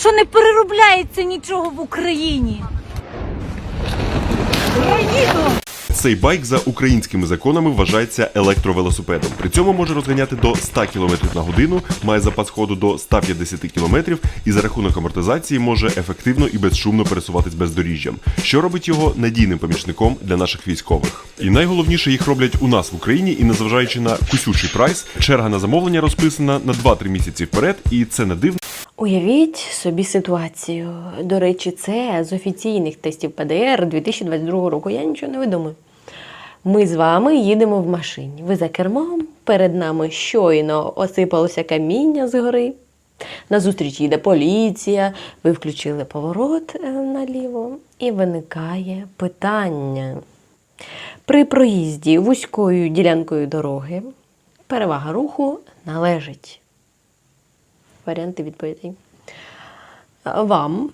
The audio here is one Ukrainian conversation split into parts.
що не переробляється нічого в Україні. Цей байк за українськими законами вважається електровелосипедом. При цьому може розганяти до 100 км на годину, має запас ходу до 150 км і за рахунок амортизації може ефективно і безшумно пересуватись бездоріжжям, що робить його надійним помічником для наших військових. І найголовніше їх роблять у нас в Україні, і незважаючи на кусючий прайс, черга на замовлення розписана на 2-3 місяці вперед, і це не дивно. Уявіть собі ситуацію. До речі, це з офіційних тестів ПДР 2022 року. Я нічого не видумаю. Ми з вами їдемо в машині. Ви за кермом, перед нами щойно осипалося каміння з гори. Назустріч їде поліція, ви включили поворот е, наліво, і виникає питання. При проїзді вузькою ділянкою дороги перевага руху належить варіанти відповідей. Вам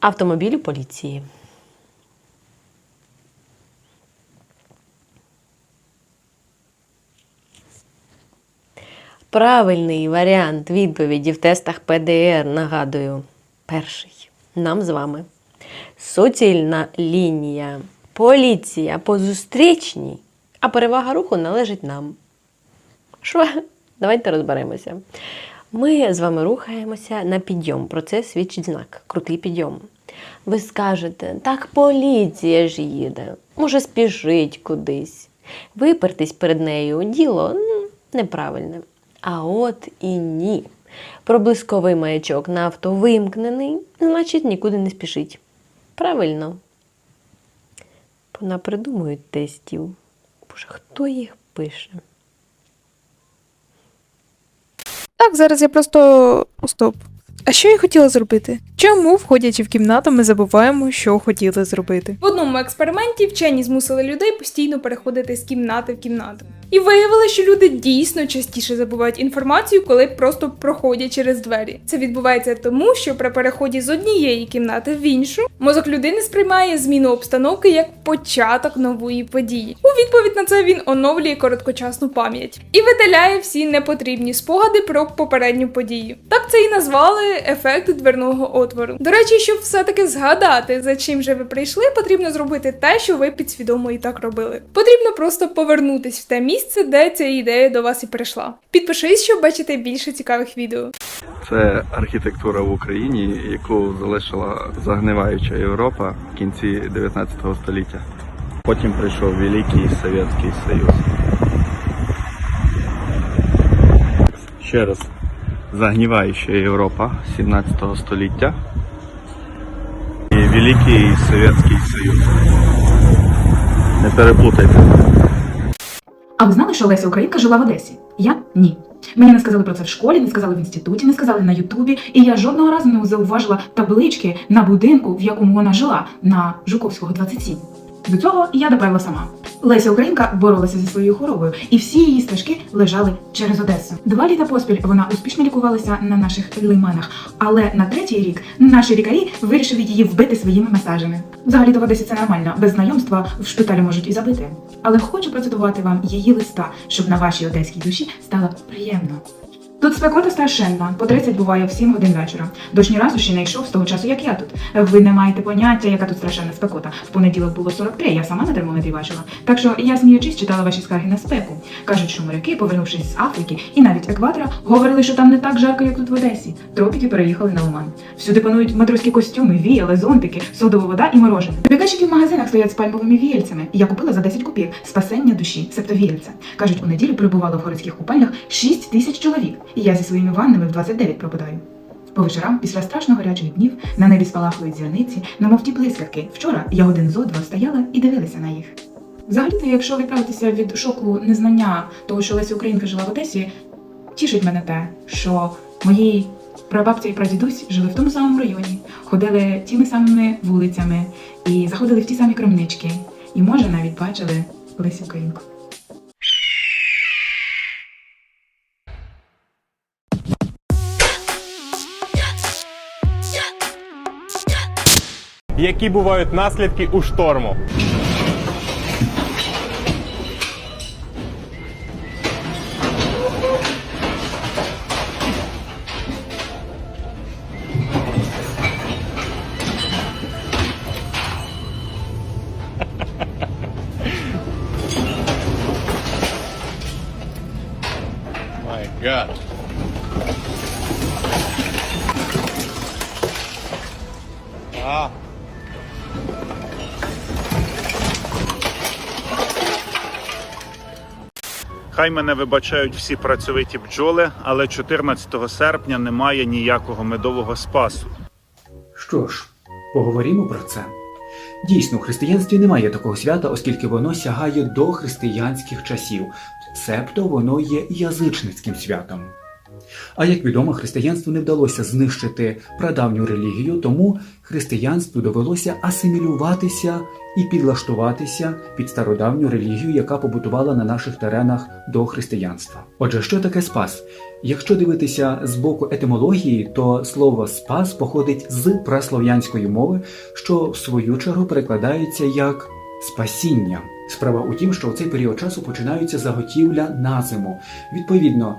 автомобілю поліції. Правильний варіант відповіді в тестах ПДР, нагадую, перший. Нам з вами. Суцільна лінія. Поліція по зустрічній, а перевага руху належить нам. Що? Давайте розберемося. Ми з вами рухаємося на підйом. Про це свідчить знак. Крутий підйом. Ви скажете, так поліція ж їде, може спішить кудись. Випертись перед нею діло м, неправильне. А от і ні. Проблисковий маячок на авто вимкнений, значить нікуди не спішить. Правильно. Понапридумують тестів. Боже, хто їх пише? Так, зараз я просто. Стоп. А що я хотіла зробити? Чому, входячи в кімнату, ми забуваємо, що хотіли зробити? В одному експерименті вчені змусили людей постійно переходити з кімнати в кімнату. І виявили, що люди дійсно частіше забувають інформацію, коли просто проходять через двері. Це відбувається тому, що при переході з однієї кімнати в іншу мозок людини сприймає зміну обстановки як початок нової події. У відповідь на це він оновлює короткочасну пам'ять і видаляє всі непотрібні спогади про попередню подію. Так це і назвали ефект дверного отвору. До речі, щоб все-таки згадати, за чим же ви прийшли, потрібно зробити те, що ви підсвідомо і так робили. Потрібно просто повернутись в те місце, де ця ідея до вас і прийшла. Підпишись, щоб бачити більше цікавих відео. Це архітектура в Україні, яку залишила загниваюча Європа в кінці 19 століття. Потім прийшов Великий Совєтський Союз. Ще раз, загніваюча Європа 17 століття і Великий Совєтський Союз. Не переплутайте. А ви знали, що Леся Українка жила в Одесі? Я ні. Мені не сказали про це в школі, не сказали в інституті, не сказали на Ютубі, і я жодного разу не зауважила таблички на будинку, в якому вона жила, на Жуковського 27. До цього я доправила сама. Леся Українка боролася зі своєю хворобою, і всі її стежки лежали через Одесу. Два літа поспіль вона успішно лікувалася на наших лиманах, але на третій рік наші лікарі вирішили її вбити своїми масажами. Взагалі то в Одесі це нормально, без знайомства в шпиталі можуть і забити. Але хочу процитувати вам її листа, щоб на вашій одеській душі стало приємно. Тут спекота страшенна, по 30 буває в 7 годин вечора. Дощ ні разу ще не йшов з того часу, як я тут. Ви не маєте поняття, яка тут страшенна спекота. В понеділок було 43, я сама на термометрі бачила. Так що я сміючись читала ваші скарги на спеку. Кажуть, що моряки, повернувшись з Африки і навіть екватора, говорили, що там не так жарко, як тут в Одесі. Тропіки переїхали на Оман. Всюди панують матросські костюми, віяли, зонтики, содова вода і морожене. Бігачихи в магазинах стоять з пальмовими віяльцями. Я купила за 10 копійок спасення душі, себто віяльця. Кажуть, у неділю перебувало в городських купальнях 6 тисяч чоловік. І я зі своїми ваннами в 29 пропадаю. По вечорам, після страшно гарячих днів, на небі спалахують зірниці, немов ті блискавки. Вчора я один зо два стояла і дивилася на їх. Взагалі-то, якщо відправитися від шоку незнання того, що Леся Українка жила в Одесі, тішить мене те, що мої прабабця і прадідусь жили в тому самому районі, ходили тими самими вулицями і заходили в ті самі крамнички. І може навіть бачили Лесю Українку. Які бувають наслідки у шторму. Хай мене вибачають всі працьовиті бджоли, але 14 серпня немає ніякого медового спасу. Що ж, поговоримо про це. Дійсно, в християнстві немає такого свята, оскільки воно сягає до християнських часів, себто воно є язичницьким святом. А як відомо, християнству не вдалося знищити прадавню релігію, тому християнству довелося асимілюватися і підлаштуватися під стародавню релігію, яка побутувала на наших теренах до християнства. Отже, що таке спас? Якщо дивитися з боку етимології, то слово спас походить з праслов'янської мови, що в свою чергу перекладається як спасіння. Справа у тім, що у цей період часу починаються заготівля на зиму. Відповідно,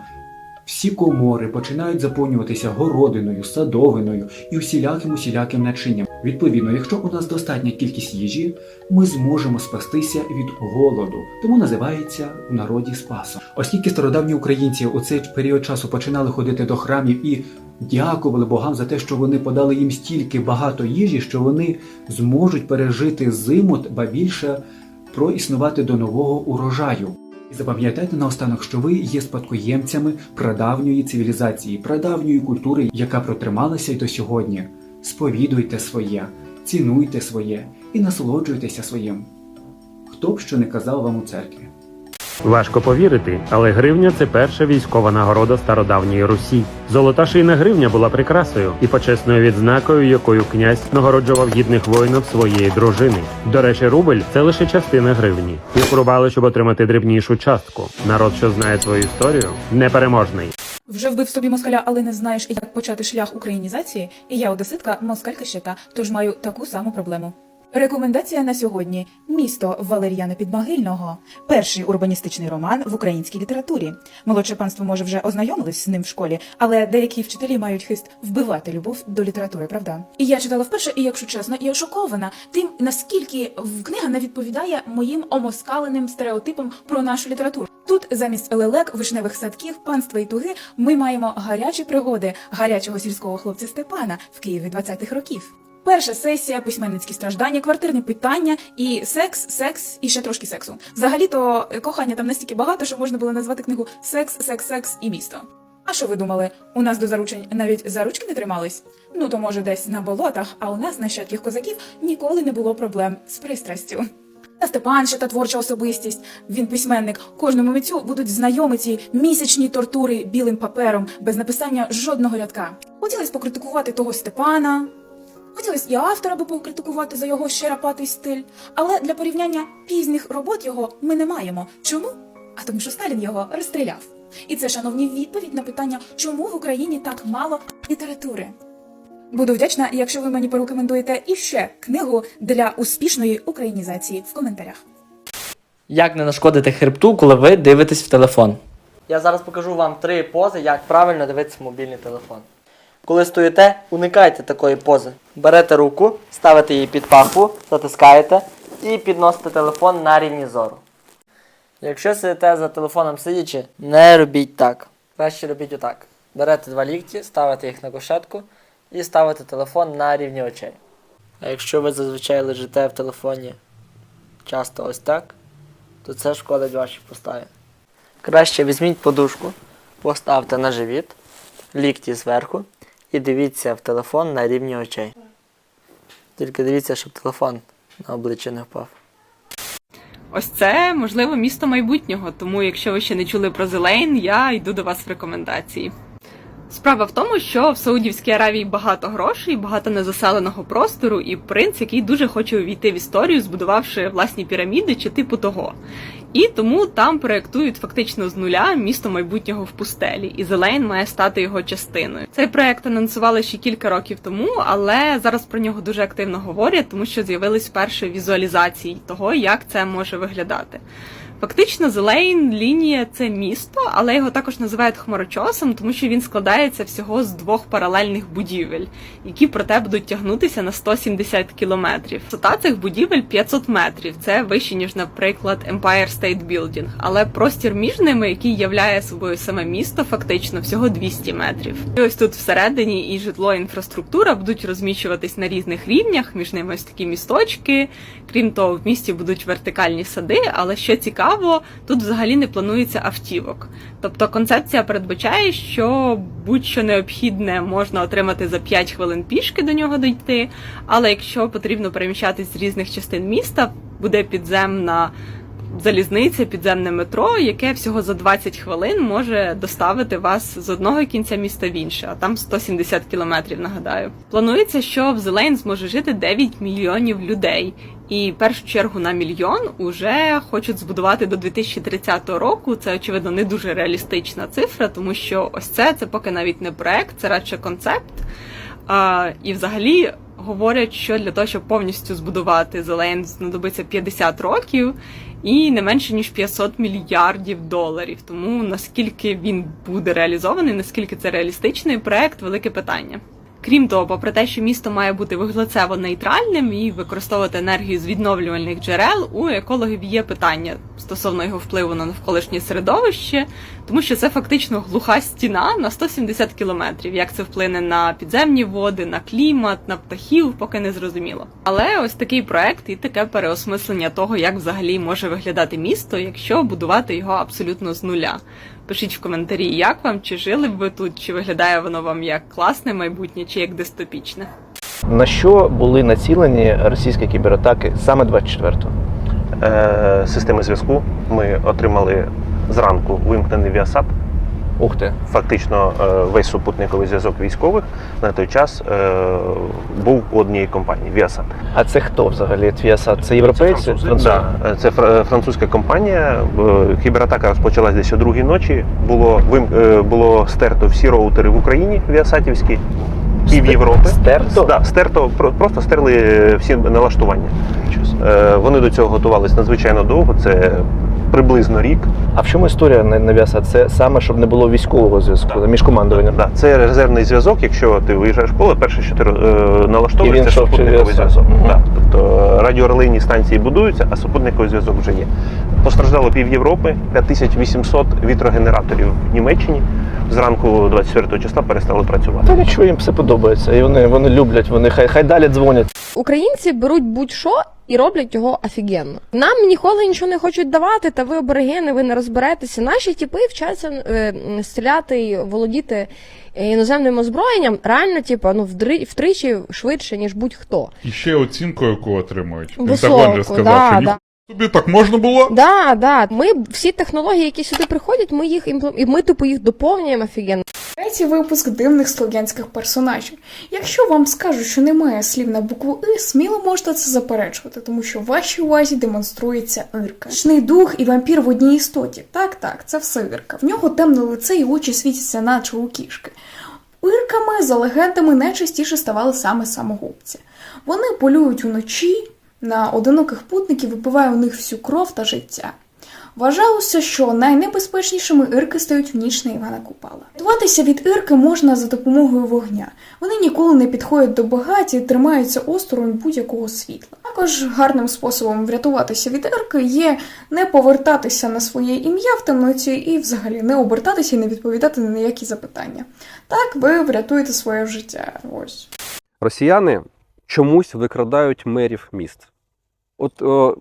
всі комори починають заповнюватися городиною, садовиною і усіляким усіляким начинням. Відповідно, якщо у нас достатня кількість їжі, ми зможемо спастися від голоду, тому називається в народі спасом. Оскільки стародавні українці у цей період часу починали ходити до храмів і дякували богам за те, що вони подали їм стільки багато їжі, що вони зможуть пережити зиму, ба більше проіснувати до нового урожаю. І запам'ятайте наостанок, що ви є спадкоємцями прадавньої цивілізації, прадавньої культури, яка протрималася й до сьогодні. Сповідуйте своє, цінуйте своє і насолоджуйтеся своїм. Хто б що не казав вам у церкві. Важко повірити, але гривня це перша військова нагорода стародавньої Русі. Золота шийна гривня була прикрасою і почесною відзнакою, якою князь нагороджував гідних воїнів своєї дружини. До речі, рубль це лише частина гривні. Яку рубали, щоб отримати дрібнішу частку. Народ, що знає свою історію, непереможний. Вже вбив собі москаля, але не знаєш, як почати шлях українізації. І я одеситка, москалька ще та, тож маю таку саму проблему. Рекомендація на сьогодні: місто Валер'яна Підмогильного, перший урбаністичний роман в українській літературі. Молодше панство може вже ознайомились з ним в школі, але деякі вчителі мають хист вбивати любов до літератури, правда? І я читала вперше, і якщо чесно, я шокована тим, наскільки книга не відповідає моїм омоскаленим стереотипам про нашу літературу. Тут замість лелек, вишневих садків, панства і туги ми маємо гарячі пригоди гарячого сільського хлопця Степана в Києві 20-х років. Перша сесія, письменницькі страждання, квартирне питання і секс, секс і ще трошки сексу. Взагалі-то е, кохання там настільки багато, що можна було назвати книгу Секс, секс, секс і місто. А що ви думали? У нас до заручень навіть за ручки не тримались? Ну то може десь на болотах, а у нас нащадків козаків ніколи не було проблем з пристрастю. Та Степан ще та творча особистість. Він письменник. Кожному митцю будуть знайомі ці місячні тортури білим папером без написання жодного рядка. Хотілося покритикувати того Степана. Хотілося і автора би покритикувати за його щерапатий стиль, але для порівняння пізніх робот його ми не маємо. Чому? А тому, що Сталін його розстріляв. І це, шановні, відповідь на питання, чому в Україні так мало літератури. Буду вдячна, якщо ви мені порекомендуєте іще книгу для успішної українізації в коментарях. Як не нашкодити хребту, коли ви дивитесь в телефон? Я зараз покажу вам три пози, як правильно дивитися мобільний телефон. Коли стоїте, уникайте такої пози. Берете руку, ставите її під пахву, затискаєте і підносите телефон на рівні зору. Якщо сидите за телефоном сидячи, не робіть так. Краще робіть отак. Берете два лікті, ставите їх на кушетку і ставите телефон на рівні очей. А якщо ви зазвичай лежите в телефоні часто ось так, то це шкодить вашій поставі. Краще візьміть подушку, поставте на живіт, лікті зверху і дивіться в телефон на рівні очей. Тільки дивіться, щоб телефон на обличчя не впав. Ось це можливо місто майбутнього. Тому, якщо ви ще не чули про Зелейн, я йду до вас в рекомендації. Справа в тому, що в Саудівській Аравії багато грошей, багато незаселеного простору, і принц, який дуже хоче увійти в історію, збудувавши власні піраміди чи типу того. І тому там проєктують фактично з нуля місто майбутнього в пустелі, і Зелейн має стати його частиною. Цей проект анонсували ще кілька років тому, але зараз про нього дуже активно говорять, тому що з'явились перші візуалізації того, як це може виглядати. Фактично, Зелейн лінія це місто, але його також називають хмарочосом, тому що він складається всього з двох паралельних будівель, які проте будуть тягнутися на 170 кілометрів. Висота цих будівель 500 метрів. Це вище ніж, наприклад, Empire State Building. Але простір між ними, який являє собою саме місто, фактично всього 200 метрів. І ось тут всередині і житло, і інфраструктура будуть розміщуватись на різних рівнях. Між ними ось такі місточки. Крім того, в місті будуть вертикальні сади, але що цікаво, тут взагалі не планується автівок. Тобто концепція передбачає, що будь-що необхідне можна отримати за 5 хвилин пішки до нього дійти. Але якщо потрібно переміщатись з різних частин міста, буде підземна залізниця, підземне метро, яке всього за 20 хвилин може доставити вас з одного кінця міста в інше, а там 170 кілометрів, нагадаю. Планується, що в Зелейн зможе жити 9 мільйонів людей. І першу чергу на мільйон уже хочуть збудувати до 2030 року. Це очевидно не дуже реалістична цифра, тому що ось це це поки навіть не проект, це радше концепт. А, і взагалі говорять, що для того, щоб повністю збудувати Зелейн, знадобиться 50 років і не менше ніж 500 мільярдів доларів. Тому наскільки він буде реалізований, наскільки це реалістичний проект, велике питання. Крім того, попри те, що місто має бути вуглецево нейтральним і використовувати енергію з відновлювальних джерел, у екологів є питання стосовно його впливу на навколишнє середовище, тому що це фактично глуха стіна на 170 кілометрів. Як це вплине на підземні води, на клімат, на птахів, поки не зрозуміло. Але ось такий проект і таке переосмислення того, як взагалі може виглядати місто, якщо будувати його абсолютно з нуля. Пишіть в коментарі, як вам, чи жили б ви тут, чи виглядає воно вам як класне майбутнє, чи як дистопічне. На що були націлені російські кібератаки саме 24-го? Е, системи зв'язку ми отримали зранку вимкнений Віасат. Ух ти. Фактично е, весь супутниковий зв'язок військових на той час е, був у однієї компанії Віасат. А це хто взагалі? Твіасат? Це європейці? Французи? Да, е, це фра- французька компанія. Кібератака розпочалась десь о другій ночі. Було вим, було стерто всі роутери в Україні Віасатівські, пів Європи. Стерто? Да, стерто просто стерли всі налаштування. Е, Вони до цього готувалися надзвичайно довго. Це приблизно рік. А в чому історія на, на Це саме, щоб не було військового зв'язку між командуванням? Да, це резервний зв'язок. Якщо ти виїжджаєш в поле, перше, що ти е, налаштовуєш, це супутниковий зв'язок. Да, тобто радіорелейні станції будуються, а супутниковий зв'язок вже є. Постраждало пів Європи, 5800 вітрогенераторів в Німеччині. Зранку 24 числа перестали працювати. Та нічого їм все подобається. І вони, вони люблять, вони хай, хай далі дзвонять. Українці беруть будь-що і роблять його офігенно. Нам ніколи нічого не хочуть давати, та ви аборигени, ви не розберетеся. Наші тіпи вчаться е, стріляти і володіти е, іноземним озброєнням. Реально, типу, ну вдри, втричі швидше, ніж будь-хто. І ще оцінку, яку отримують. Високу, Пентагон же сказав, да, що да. Тобі так можна було. Да, да. Ми всі технології, які сюди приходять, ми їх імплем... і ми типу їх доповнюємо офігенно. Третій випуск дивних слов'янських персонажів. Якщо вам скажуть, що немає слів на букву И, сміло можете це заперечувати, тому що в вашій увазі демонструється Ірка. Нічний дух і вампір в одній істоті. Так, так, це все Ірка. В нього темне лице і очі світяться, наче у кішки. Ірками, за легендами, найчастіше ставали саме самогубці. Вони полюють уночі на одиноких путників, випиває у них всю кров та життя. Вважалося, що найнебезпечнішими ірки стають в ніч на Івана Купала. Рятуватися від ірки можна за допомогою вогня. Вони ніколи не підходять до багаті, тримаються осторонь будь-якого світла. Також гарним способом врятуватися від ірки є не повертатися на своє ім'я в темноті і взагалі не обертатися і не відповідати на ніякі запитання. Так ви врятуєте своє життя. Ось. Росіяни чомусь викрадають мерів міст. От о,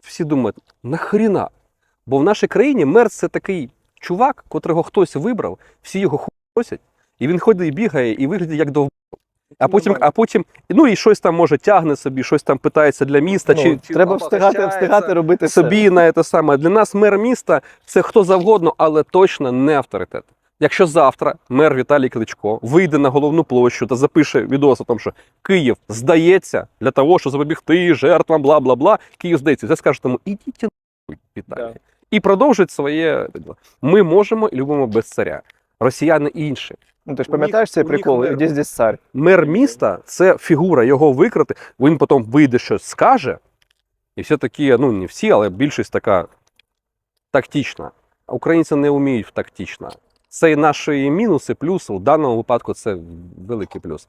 всі думають, нахріна? Бо в нашій країні мер це такий чувак, котрого хтось вибрав, всі його хуйосять, і він ходить і бігає, і виглядає як довб. А потім, а потім, ну і щось там може тягне собі, щось там питається для міста. Ну, чи, чи треба встигати, встигати робити все. собі на те саме. Для нас мер міста це хто завгодно, але точно не авторитет. Якщо завтра мер Віталій Кличко вийде на головну площу та запише відос о тому, що Київ здається для того, щоб запобігти жертвам, бла бла бла, Київ здається, це скаже тому ідіть Віталій. І продовжить своє. Ми можемо і любимо без царя. Росіяни інші. Ну ти ж пам'ятаєш цей прикол? Де здесь цар? Мер міста це фігура, його викрити, він потім вийде щось скаже, і все такі, ну не всі, але більшість така. тактично. Українці не вміють тактично. Це і наші мінуси, плюси. У даному випадку це великий плюс.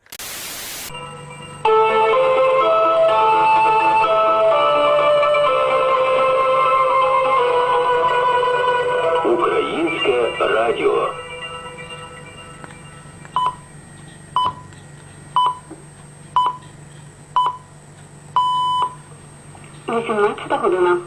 Українське радіо. 18 година.